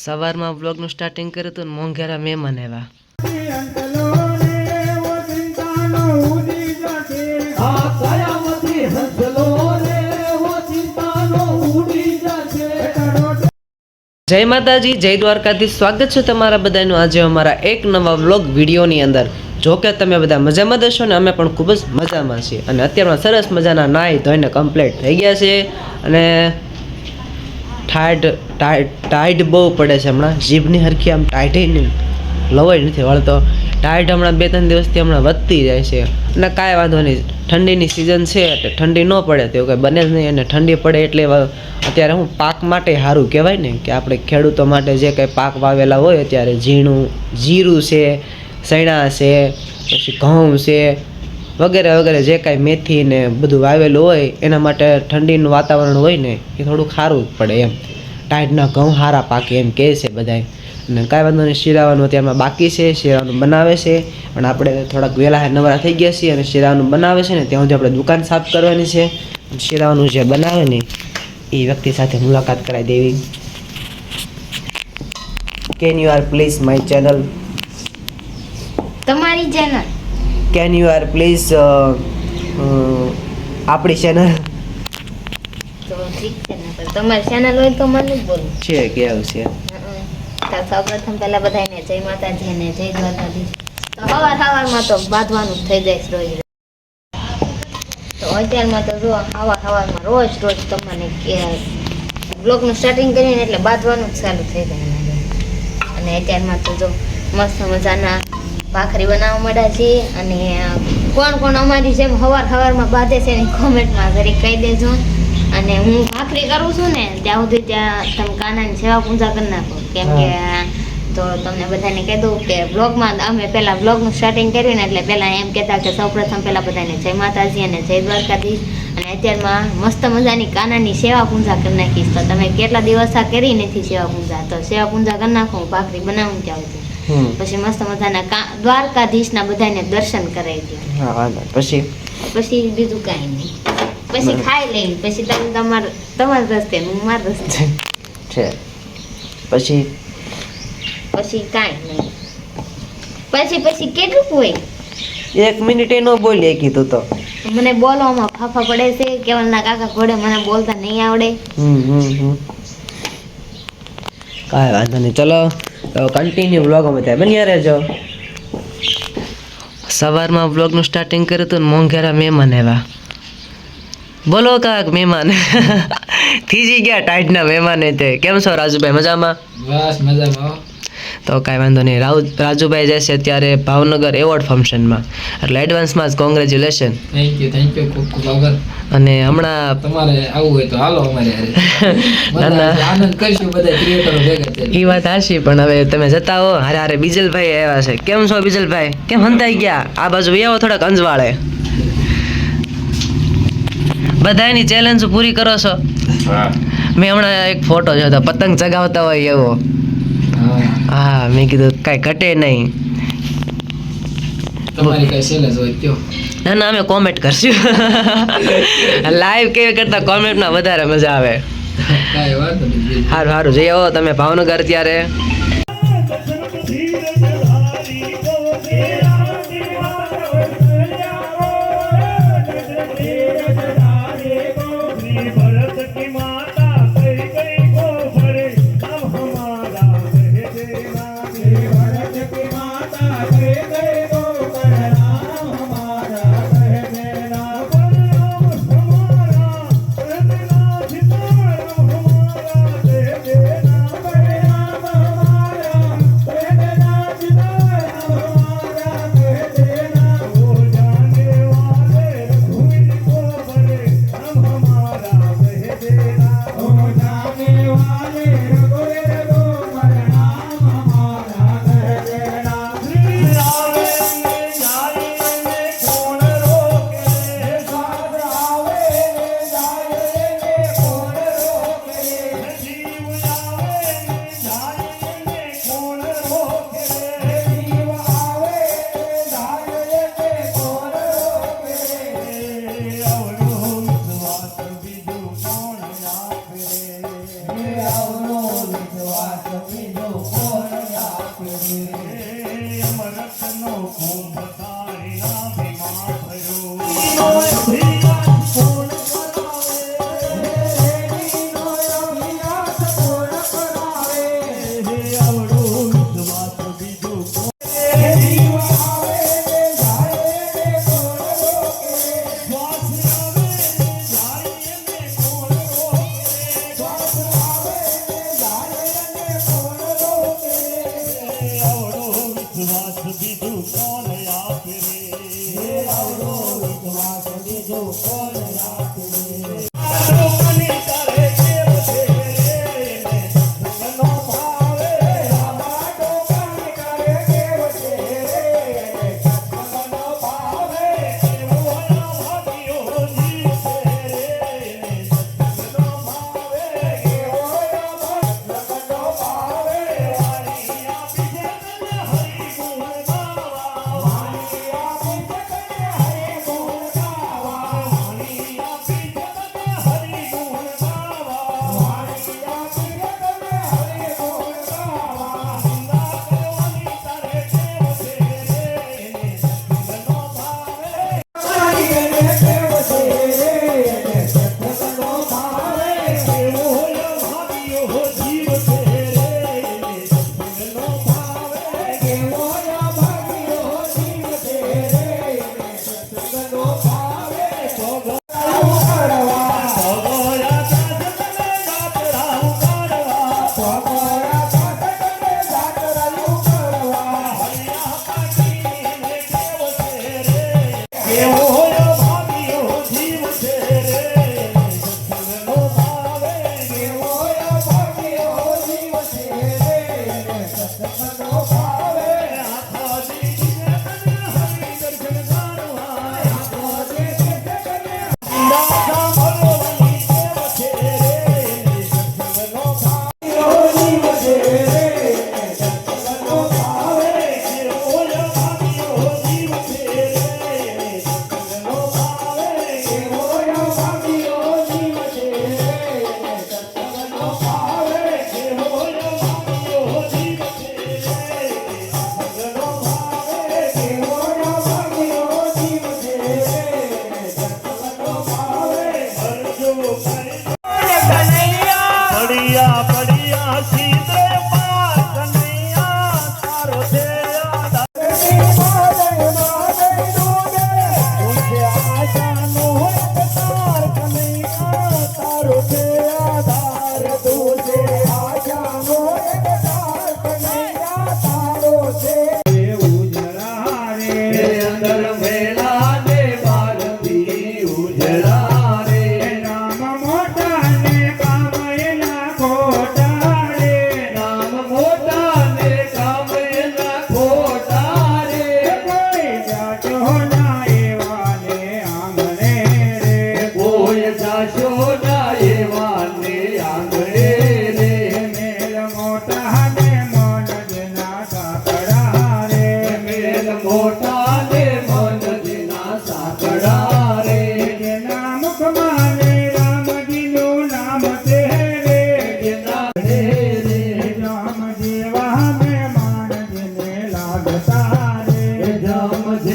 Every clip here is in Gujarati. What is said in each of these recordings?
સવારમાં બ્લોગનું સ્ટાર્ટિંગ કર્યું હતું મોંઘેરા મહેમાન આવ્યા. જય માતાજી, જય દ્વારકાથી સ્વાગત છે તમારા બધાનું આજે અમારા એક નવા વ્લોગ વિડીયોની અંદર. જો કે તમે બધા મજામાં દશો ને અમે પણ ખૂબ જ મજામાં છીએ. અને અત્યારમાં સરસ મજાના નાહી ધોઈને કમ્પ્લીટ થઈ ગયા છે. અને ટાઈટ ટાઈટ બહુ પડે છે હમણાં. જીભની હરખી આમ ટાઈટ લવાય નથી વળતો ટાઈટ હમણાં બે ત્રણ દિવસથી હમણાં વધતી જાય છે. અને કાંઈ વાંધો નહીં. ઠંડીની સિઝન છે એટલે ઠંડી ન પડે તેવું કંઈ બને જ નહીં અને ઠંડી પડે એટલે અત્યારે હું પાક માટે સારું કહેવાય ને કે આપણે ખેડૂતો માટે જે કંઈ પાક વાવેલા હોય અત્યારે ઝીણું, જીરું છે, સૈણા છે, પછી ઘઉં છે વગેરે વગેરે જે કાંઈ મેથી ને બધું વાવેલું હોય, એના માટે ઠંડીનું વાતાવરણ હોય ને, એ થોડુંક સારું જ પડે એમ. ટાઈટના ઘઉં હારા પાકે એમ કહે છે બધાય. અને કાંઈ વાંધો નહીં, શિરાવાનું અત્યારમાં બાકી છે, શિરાવાનું બનાવે છે. પણ આપણે થોડાક વહેલા નવરા થઈ ગયા છીએ અને શિરાવાનું બનાવે છે ને, ત્યાં સુધી આપણે દુકાન સાફ કરવાની છે. શિરાવાનું જે બનાવે ને, એ વ્યક્તિ સાથે મુલાકાત કરાવી દેવી. Can you are please my channel તમારી channel can you are please આપણી ચેનલ તમારી ચેનલ હોય તો મને જ બોલું. છે છે? તો સૌપ્રથમ પહેલા બધાને જય માતાજી ને જય દ્વારકાજી તો હવાર હવારમાં તો બાંધવાનું થઈ જાય છે રોજ. તો અત્યારમાં તો જો હવાર હવારમાં રોજ રોજ તમને કે બ્લોગનું સ્ટાર્ટિંગ કરીને એટલે બાંધવાનું જ ચાલુ થઈ જાય અને અત્યારમાં તો જો મસ્ત મજાના ભાખરી બનાવવા માંડ્યા છે અને કોણ કોણ અમારી જેમ હવાર સવારમાં બાંધે છે એની કોમેન્ટમાં જરી કહી દેજો. અને હું ભાખરી કરું છું ને ત્યાં સુધી ત્યાં તમે કાનાની સેવા પૂજા કરી નાખો. કેમ કે તો તમને બધાને કહી દઉં કે બ્લોગમાં અમે પહેલાં બ્લોગનું સ્ટાર્ટિંગ કર્યું ને એટલે પહેલાં એમ કહેતા કે સૌપ્રથમ પહેલાં બધાને જય માતાજી અને જય દ્વારકાધીશ. અને અત્યારમાં મસ્ત મજાની કાનાની સેવા પૂજા કરી નાખીશ. તો તમે કેટલા દિવસ આ કરી નથી સેવા પૂજા? તો સેવા પૂજા કરી નાખો હું ભાખરી બનાવું ત્યાં સુધી. પછી મસ્ત મજાના દ્વારકાધીશના બધાને દર્શન કરાવી દો. પછી? પછી બીજું કાંઈ નહીં. પછી ખાઈ લઈ પછી તમે તમાર તમારા રસ્તે હું મારા રસ્તે. છે. પછી? પછી કાંઈ નહીં. પછી પછી કેટલું હોય? એક મિનિટ નો ન બોલીએ કીધું તો. મને બોલવામાં ફાફા પડે છે. કેવલના કાકા ઘોડે મને બોલતા નહીં આવડે. હમ હમ હમ. કાંઈ વાંધો નહીં. ચલો. તો કન્ટિન્યુ વ્લોગમાં થાય બન્યા રહેજો. સવારમાં વ્લોગનું સ્ટાર્ટિંગ કર્યું હતું મોંઘેરા મહેમાન એવા બોલો કાક મહેમાન. થીજી ગયા ટાઈટના મહેમાન તે. કેમ છો રાજુભાઈ મજામાં? બસ મજામાં. તો કાંઈ વાંધો નહીં. રાવ રાજુભાઈ જશે અત્યારે ભાવનગર એવોર્ડ ફંક્શનમાં. એટલે એડવાન્સમાં જ congratulation thank you thank you ખૂબ ખૂબ આભાર. અને હમણાં તમારે આવું હોય તો હાલો અમારે ના, ના. આનંદ કરશું બધા ક્રિએટરો ભેગા. એ વાત હાશી પણ હવે તમે જતા હો. હારે હારે બીજલભાઈ આવ્યા છે. કેમ છો બીજલભાઈ? કેમ હંતાઈ ગયા? આ બાજુ વ્યાવો થોડાક અંજવાળે. બધાની ચેલેન્જ પૂરી કરો છો? મેં હમણાં એક ફોટો જોયો પતંગ ચગાવતા હોય એવો. મેં કીધું કાંઈ ઘટે નહીં. તમારી કઈ સેલેસ હોય કયો ના ના અમે કોમેન્ટ કરશું. લાઈવ કેવી કરતા કોમેન્ટમાં વધારે મજા આવે. સારું સારું જઈ આવો તમે ભાવનગર ત્યારે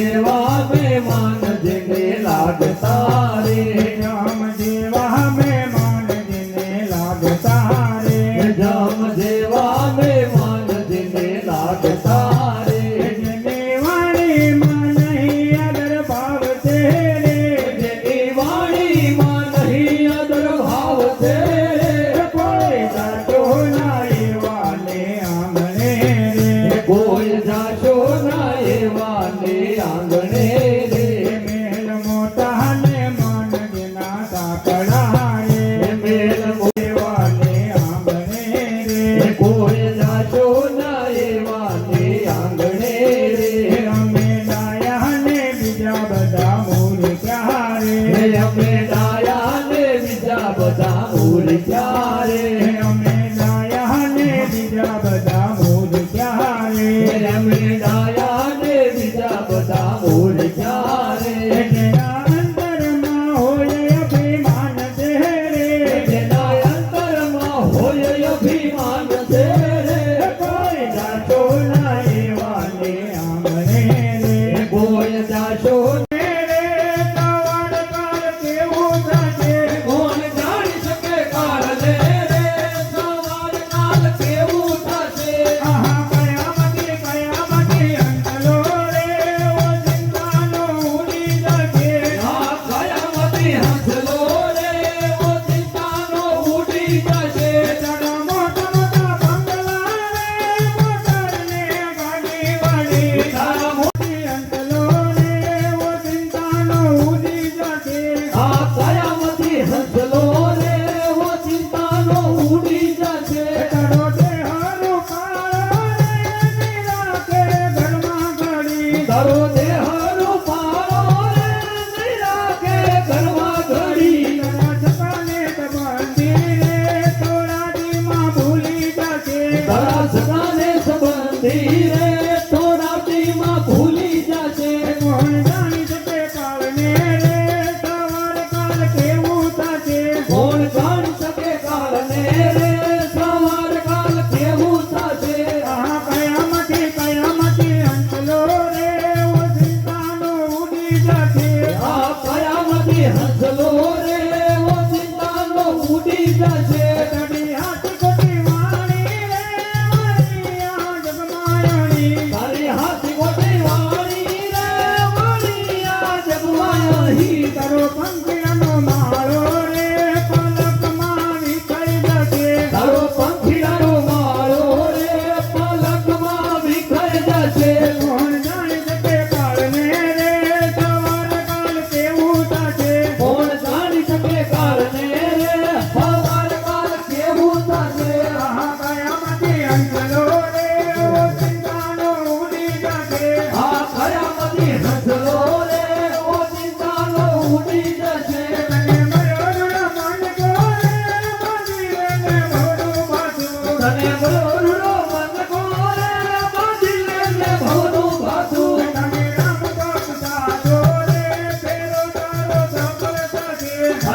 કરવા બે માન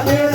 છે.